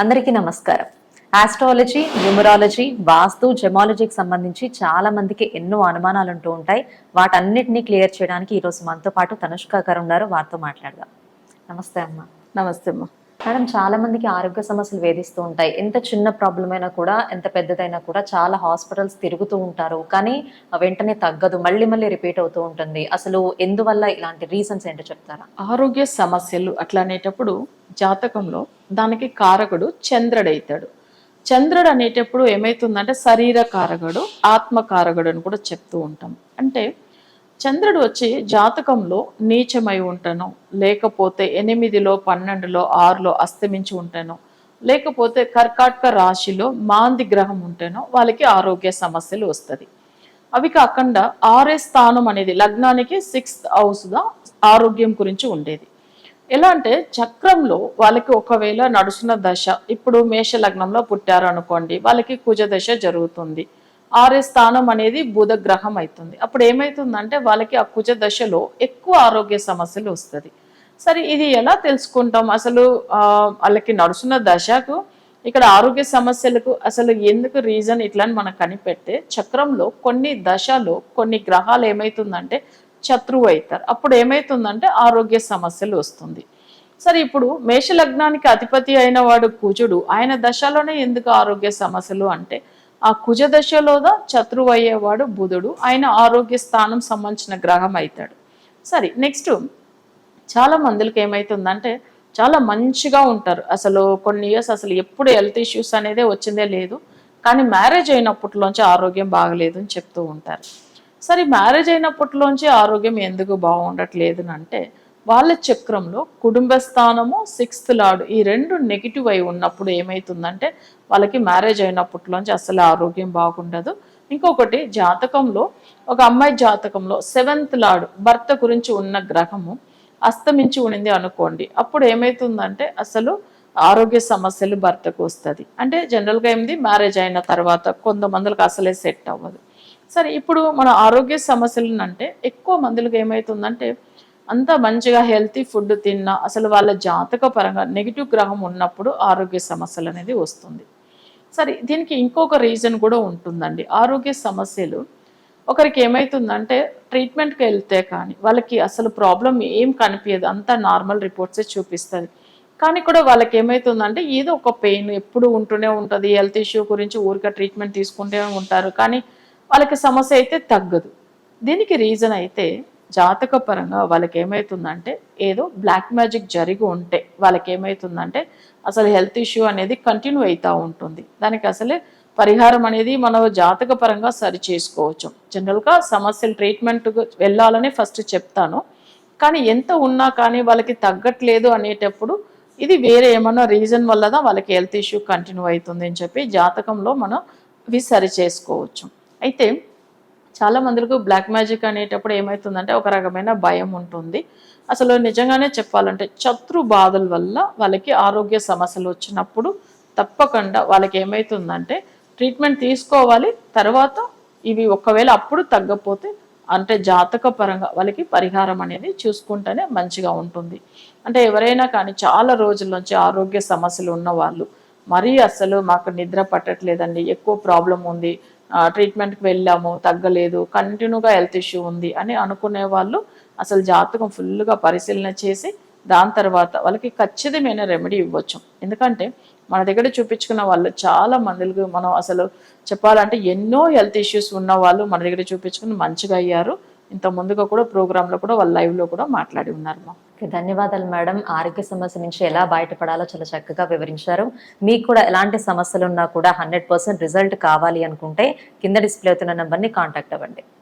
అందరికీ నమస్కారం. Astrology numerology వాస్తు జెమాలజీకి సంబంధించి చాలా మందికి ఎన్నో అనుమానాలు ఉంటూ ఉంటాయి. వాటన్నిటినీ క్లియర్ చేయడానికి ఈరోజు మనతో పాటు తనుష్క గారు ఉన్నారు. వారితో మాట్లాడదాం. నమస్తే అమ్మ. నమస్తే అమ్మా. మేడం చాలా మందికి ఆరోగ్య సమస్యలు వేధిస్తూ ఉంటాయి. ఎంత చిన్న ప్రాబ్లం అయినా కూడా ఎంత పెద్దదైనా కూడా చాలా హాస్పిటల్స్ తిరుగుతూ ఉంటారు. కానీ వెంటనే తగ్గదు. మళ్ళీ మళ్ళీ రిపీట్ అవుతూ ఉంటుంది. అసలు ఎందువల్ల ఇలాంటి రీజన్స్ ఏంటో చెప్తారా? ఆరోగ్య సమస్యలు అట్లా అనేటప్పుడు జాతకంలో దానికి కారకుడు చంద్రుడైతాడు. చంద్రుడు అనేటప్పుడు ఏమైతుందంటే శరీర కారకుడు ఆత్మ కారకుడు అని కూడా చెప్తూ ఉంటాం. అంటే చంద్రుడు వచ్చి జాతకంలో నీచమై ఉంటాను లేకపోతే ఎనిమిదిలో పన్నెండులో ఆరులో అస్తమించి ఉంటాను లేకపోతే కర్కాటక రాశిలో మాంది గ్రహం ఉంటేనో వాళ్ళకి ఆరోగ్య సమస్యలు వస్తుంది. అవి కాకుండా ఆరే స్థానం అనేది లగ్నానికి సిక్స్త్ హౌస్గా ఆరోగ్యం గురించి ఉండేది. ఎలా అంటే చక్రంలో వాళ్ళకి ఒకవేళ నడుస్తున్న దశ ఇప్పుడు మేష లగ్నంలో పుట్టారు అనుకోండి వాళ్ళకి కుజ దశ జరుగుతుంది. ఆరే స్థానం అనేది బుధగ్రహం అవుతుంది అప్పుడు ఏమవుతుందంటే వాళ్ళకి ఆ కుజ దశలో ఎక్కువ ఆరోగ్య సమస్యలు వస్తుంది. సరే ఇది ఎలా తెలుసుకుంటాం? అసలు వాళ్ళకి నడుస్తున్న దశకు ఇక్కడ ఆరోగ్య సమస్యలకు అసలు ఎందుకు రీజన్ ఇట్లా అని మనం కనిపెట్టే చక్రంలో కొన్ని దశలో కొన్ని గ్రహాలు ఏమవుతుందంటే శత్రువు అవుతారు. అప్పుడు ఏమవుతుందంటే ఆరోగ్య సమస్యలు వస్తుంది. సరే ఇప్పుడు మేష లగ్నానికి అధిపతి అయిన వాడు కుజుడు. ఆయన దశలోనే ఎందుకు ఆరోగ్య సమస్యలు అంటే ఆ కుజ దశలోదా శత్రువు అయ్యేవాడు బుధుడు. ఆయన ఆరోగ్య స్థానం సంబంధించిన గ్రహం అవుతాడు సరే నెక్స్ట్ చాలా మందికి ఏమవుతుందంటే చాలా మంచిగా ఉంటారు. అసలు కొన్ని ఇయర్స్ అసలు ఎప్పుడు హెల్త్ ఇష్యూస్ అనేదే వచ్చిందే లేదు. కానీ మ్యారేజ్ అయినప్పట్లోంచి ఆరోగ్యం బాగలేదు అని చెప్తూ ఉంటారు. సరే మ్యారేజ్ అయినప్పట్లోంచి ఆరోగ్యం ఎందుకు బాగుండట్లేదు అని అంటే వాళ్ళ చక్రంలో కుటుంబ స్థానము సిక్స్త్ లార్డ్ ఈ రెండు నెగిటివ్ అయి ఉన్నప్పుడు ఏమవుతుందంటే వాళ్ళకి మ్యారేజ్ అయినప్పట్లోంచి అసలు ఆరోగ్యం బాగుండదు. ఇంకొకటి జాతకంలో ఒక అమ్మాయి జాతకంలో సెవెంత్ లార్డ్ భర్త గురించి ఉన్న గ్రహము అస్తమించి ఉండింది అనుకోండి. అప్పుడు ఏమవుతుందంటే అసలు ఆరోగ్య సమస్యలు భర్తకు వస్తుంది. అంటే జనరల్గా ఏంది మ్యారేజ్ అయిన తర్వాత కొంతమందికి అసలే సెట్ అవ్వదు. సరే ఇప్పుడు మన ఆరోగ్య సమస్యలు అంటే ఎక్కువ మందికి ఏమవుతుందంటే అంతా మంచిగా హెల్తీ ఫుడ్ తిన్నా అసలు వాళ్ళ జాతక పరంగా నెగిటివ్ గ్రహం ఉన్నప్పుడు ఆరోగ్య సమస్యలు అనేది వస్తుంది. సరే దీనికి ఇంకొక రీజన్ కూడా ఉంటుందండి. ఆరోగ్య సమస్యలు ఒకరికి ఏమవుతుందంటే ట్రీట్మెంట్కి వెళ్తే కానీ వాళ్ళకి అసలు ప్రాబ్లం ఏం కనిపించదు అంతా నార్మల్ రిపోర్ట్సే చూపిస్తుంది. కానీ కూడా వాళ్ళకి ఏమవుతుందంటే ఏదో ఒక పెయిన్ ఎప్పుడు ఉంటూనే ఉంటుంది. హెల్త్ ఇష్యూ గురించి ఊరికే ట్రీట్మెంట్ తీసుకుంటూనే ఉంటారు. కానీ వాళ్ళకి సమస్య అయితే తగ్గదు. దీనికి రీజన్ అయితే జాతక పరంగా వాళ్ళకి ఏమవుతుందంటే ఏదో బ్లాక్ మ్యాజిక్ జరిగి ఉంటే వాళ్ళకి ఏమవుతుందంటే అసలు హెల్త్ ఇష్యూ అనేది కంటిన్యూ అవుతూ ఉంటుంది. దానికి అసలే పరిహారం అనేది మనం జాతక పరంగా సరి చేసుకోవచ్చు. జనరల్గా సమస్యలు ట్రీట్మెంట్ వెళ్ళాలని ఫస్ట్ చెప్తాను. కానీ ఎంత ఉన్నా కానీ వాళ్ళకి తగ్గట్లేదు అనేటప్పుడు ఇది వేరే ఏమన్నా రీజన్ వల్లదా వాళ్ళకి హెల్త్ ఇష్యూ కంటిన్యూ అవుతుంది అని చెప్పి జాతకంలో మనం ఇవి సరి చేసుకోవచ్చు. అయితే చాలా మందికి బ్లాక్ మ్యాజిక్ అనేటప్పుడు ఏమవుతుందంటే ఒక రకమైన భయం ఉంటుంది. అసలు నిజంగానే చెప్పాలంటే శత్రు బాధల వల్ల వాళ్ళకి ఆరోగ్య సమస్యలు వచ్చినప్పుడు తప్పకుండా వాళ్ళకి ఏమవుతుందంటే ట్రీట్మెంట్ తీసుకోవాలి. తర్వాత ఇవి ఒకవేళ అప్పుడు తగ్గపోతే అంటే జాతక పరంగా వాళ్ళకి పరిహారం అనేది చూసుకుంటేనే మంచిగా ఉంటుంది. అంటే ఎవరైనా కానీ చాలా రోజుల నుంచి ఆరోగ్య సమస్యలు ఉన్నవాళ్ళు మరీ అసలు మాకు నిద్ర పట్టట్లేదండి ఎక్కువ ప్రాబ్లం ఉంది ట్రీట్మెంట్కి వెళ్ళాము తగ్గలేదు కంటిన్యూగా హెల్త్ ఇష్యూ ఉంది అని అనుకునే వాళ్ళు అసలు జాతకం ఫుల్గా పరిశీలన చేసి దాని తర్వాత వాళ్ళకి ఖచ్చితమైన రెమెడీ ఇవ్వచ్చు. ఎందుకంటే మన దగ్గర చూపించుకున్న వాళ్ళు చాలా మందికి మనం అసలు చెప్పాలంటే ఎన్నో హెల్త్ ఇష్యూస్ ఉన్న వాళ్ళు మన దగ్గర చూపించుకుని మంచిగా అయ్యారు. ఇంత ముందుగా కూడా ప్రోగ్రాంలో కూడా వాళ్ళ లైవ్లో కూడా మాట్లాడి ఉన్నారు మా. ఓకే, ధన్యవాదాలు మేడం. ఆరోగ్య సమస్య నుంచి ఎలా బయటపడాలో చాలా చక్కగా వివరించారు. మీకు కూడా ఎలాంటి సమస్యలు ఉన్నా కూడా హండ్రెడ్ పర్సెంట్ రిజల్ట్ కావాలి అనుకుంటే కింద డిస్ప్లే అవుతున్న నెంబర్ని కాంటాక్ట్ అవ్వండి.